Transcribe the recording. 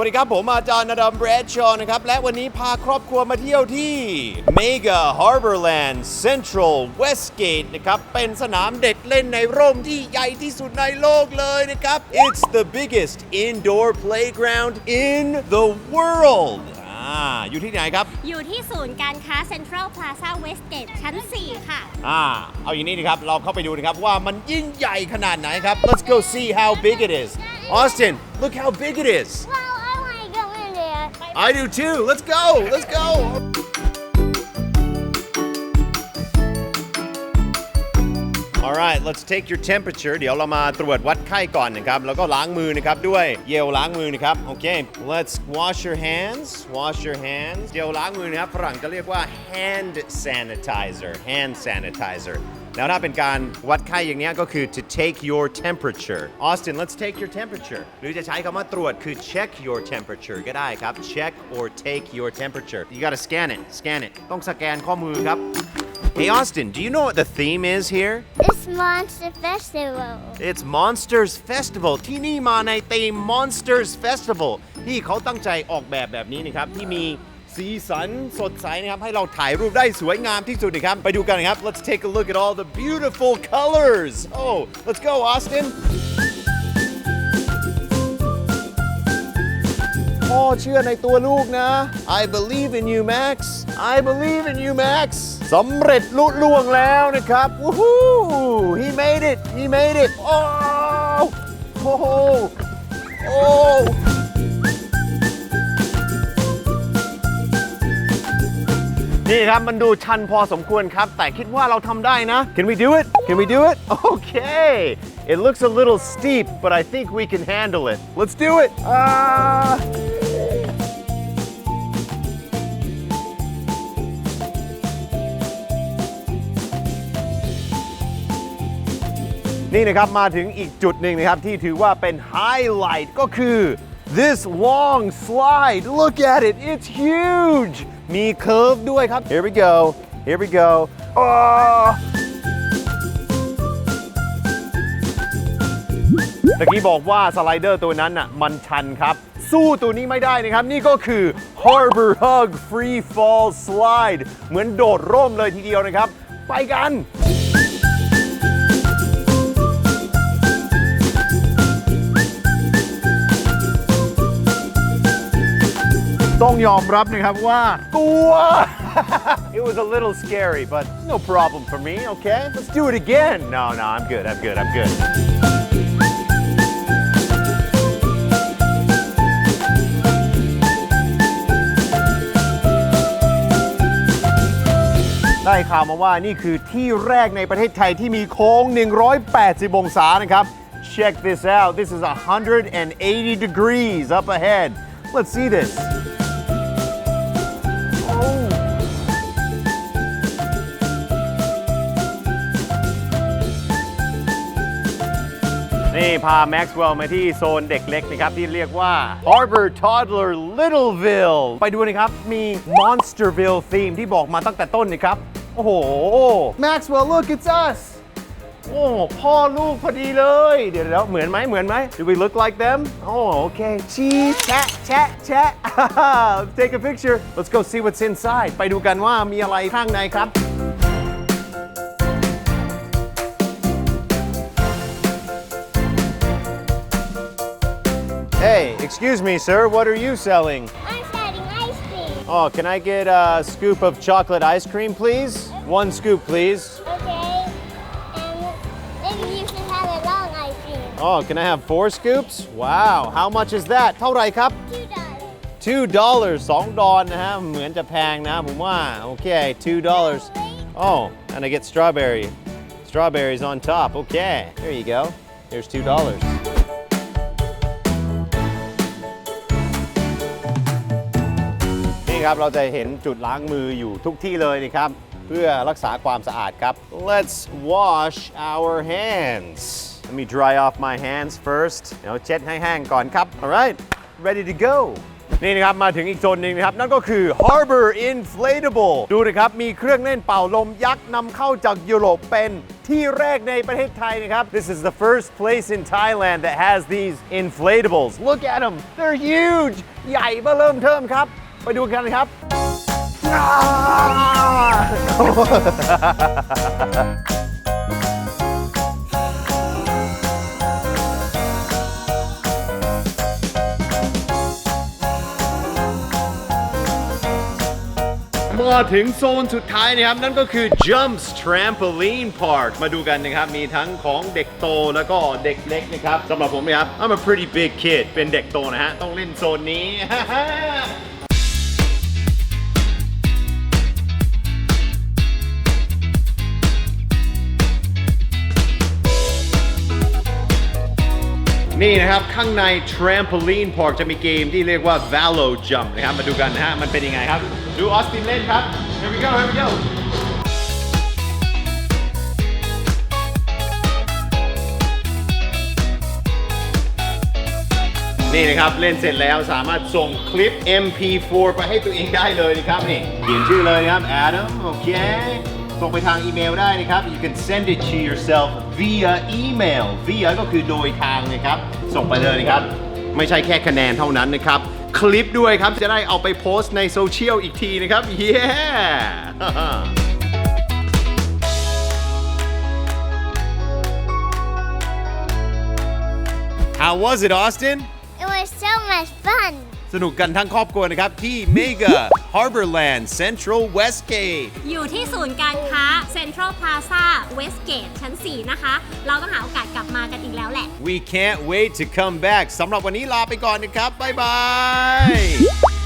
วัสดีครับ ผมอาจารย์นดัมแบรดชอนะครับ และวันนี้พาครอบครัวมาเที่ยวที่ Mega Harborland Central Westgate นะครับ เป็นสนามเด็กเล่นในร่มที่ใหญ่ที่สุดในโลกเลยนะครับ It's the biggest indoor playground in the world อ่าอยู่ที่ไหนครับ อยู่ที่ศูนย์การค้าเซ็นทรัลพลาซ่าเวสเกตชั้น 4 ค่ะ อ่า เอาอย่างนี้นะครับ เราเข้าไปดูนะครับ ว่ามันยิ่งใหญ่ขนาดไหนครับ Let's go see how big it is Austin look how big it is Well, I do too. Let's go. Let's go. All right, let's take your temperature เดี๋ยวเรามาตรวจวัดไข้ก่อนนะครับ แล้วก็ล้างมือนะครับด้วยเยลล้างมือนะครับ โอเค let's wash your hands wash your hands เยลล้างมือนะครับฝรั่งจะเรียกว่า hand sanitizer hand sanitizer แล้วถ้าเป็นการวัดไข้อย่างเนี้ยก็คือ to take your temperature Austin let's take your temperature หรือจะใช้คำว่าตรวจคือ check your temperature ก็ได้ครับ check or take your temperature you gotta scan it scan it ต้องสแกนข้อมือครับ Hey Austin do you know what the theme is here It's Monster Festival. It's Monsters Festival ที่นี่มาในธีม Monsters Festival ที่เขาตั้งใจออกแบบแบบนี้นะครับที่มี สีสันสดใสนะครับ ให้เราถ่ายรูปได้สวยงามที่สุดนะครับ ไปดูกันนะครับ Let's take a look at all the beautiful colors Oh let's go Austin พ่อเชื่อในตัวลูกนะ I believe in you Max I believe in you Max สำเร็จลุล่วงแล้วนะครับ Woohoo He made it He made it Oh Oh Oh นี่ครับ มันดูชันพอสมควรครับ แต่คิดว่าเราทำได้นะ Can we do it Can we do it Okay It looks a little steep but I think we can handle it Let's do it Ah นี่นะครับ มาถึงอีกจุดหนึ่งนะครับ ที่ถือว่าเป็นไฮไลท์ก็คือ this long slide look at it it's huge มีเคิร์ฟด้วยครับ here we go here we go oh ตะกี้บอกว่าสไลเดอร์ตัวนั้นอะมันชันครับ สู้ตัวนี้ไม่ได้นะครับ นี่ก็คือ Harbor Hug Free Fall Slide เหมือนโดดร่มเลยทีเดียวนะครับ ไปกัน ต้องยอมรับนะครับว่ากลัว It was a little scary but no problem for me okay let's do it again no no I'm good I'm good I'm good ได้ข่าวมาว่านี่คือที่แรกในประเทศไทยที่มีโค้ง 180 องศานะครับ Check this out this is 180 degrees up ahead let's see this นี่พาแม็กซ์เวลล์มาที่โซนเด็กเล็กนะครับ ที่เรียกว่า Harbor Toddler Littleville ไปดูนะครับ มี Monsterville theme ที่บอกมาตั้งแต่ต้นนะครับ โอ้โห Maxwell look it's us โอ้พ่อลูกพอดีเลย เดี๋ยวแล้วเหมือนไหมเหมือนไหม Do we look like them โอ้โอเคชีแชะแชะแชะ Let's take a picture Let's go see what's inside ไปดูกันว่ามีอะไรข้างในครับ Hey, excuse me, sir. What are you selling? I'm selling ice cream. Oh, can I get a scoop of chocolate ice cream, please? One scoop, please. Okay. And maybe you should have a long ice cream. Oh, can I have four scoops? Wow, how much is that? เท่าไหร่ครับ Two dollars. 2 dollars 2ดอลนะฮะ เหมือนจะแพงนะผมว่า โอเค 2 dollars Oh, and I get strawberry. Strawberries on top. Okay, there you go. Here's 2 dollars. นี่ครับเราจะเห็นจุดล้างมืออยู่ทุกที่เลยนะครับ เพื่อรักษาความสะอาดครับ Let's wash our hands Let me dry off my hands first เดี๋ยวเช็ดให้แห้งก่อนครับ Alright ready to go นี่นะครับ มาถึงอีกโซนหนึ่งนะครับ นั่นก็คือ Harbor Inflatable ดูนะครับ มีเครื่องเล่นเป่าลมยักษ์นำเข้าจากยุโรปเป็นที่แรกในประเทศไทยนะครับ This is the first place in Thailand that has these inflatables Look at them they're huge ใหญ่เบ้อเริ่มเทิมครับ ไปดูกันครับมาถึงโซนสุดท้ายนะครับ นั่นก็คือ Jumps Trampoline Park มาดูกันนะครับ มีทั้งของเด็กโตแล้วก็เด็กเล็กนะครับสำหรับผมนะครับ I'm a pretty big kid เป็นเด็กโตนะฮะ ต้องเล่นโซนนี้ นี่นะครับ ข้างใน Trampoline Park จะมีเกมที่เรียกว่า Valo Jump นะครับ มาดูกันนะฮะ มันเป็นยังไงครับ ดูออสตินเล่นครับ Here we go here we go นี่นะครับ เล่นเสร็จแล้วสามารถส่งคลิป MP4 ไปให้ตัวเองได้เลยนะครับ นี่เขียนชื่อเลยนะครับ Adam โอเค ส่งไปทางอีเมลได้นะครับ you can send it to yourself via email via ก็คือโดยทางนะครับ ส่งไปเลยนะครับ ไม่ใช่แค่คะแนนเท่านั้นนะครับ คลิปด้วยครับ จะได้เอาไปโพสต์ในโซเชียลอีกทีนะครับ yeah How was it Austin It was so much fun สนุกกันทั้งครอบครัวนะครับ ที่ Mega Harborland Central Westgate อยู่ที่ศูนย์การค้า Central Plaza Westgate ชั้น 4 นะคะ เราต้องหาโอกาสกลับมากันอีกแล้วแหละ We can't wait to come back สำหรับวันนี้ลาไปก่อนนะครับ บ๊ายบาย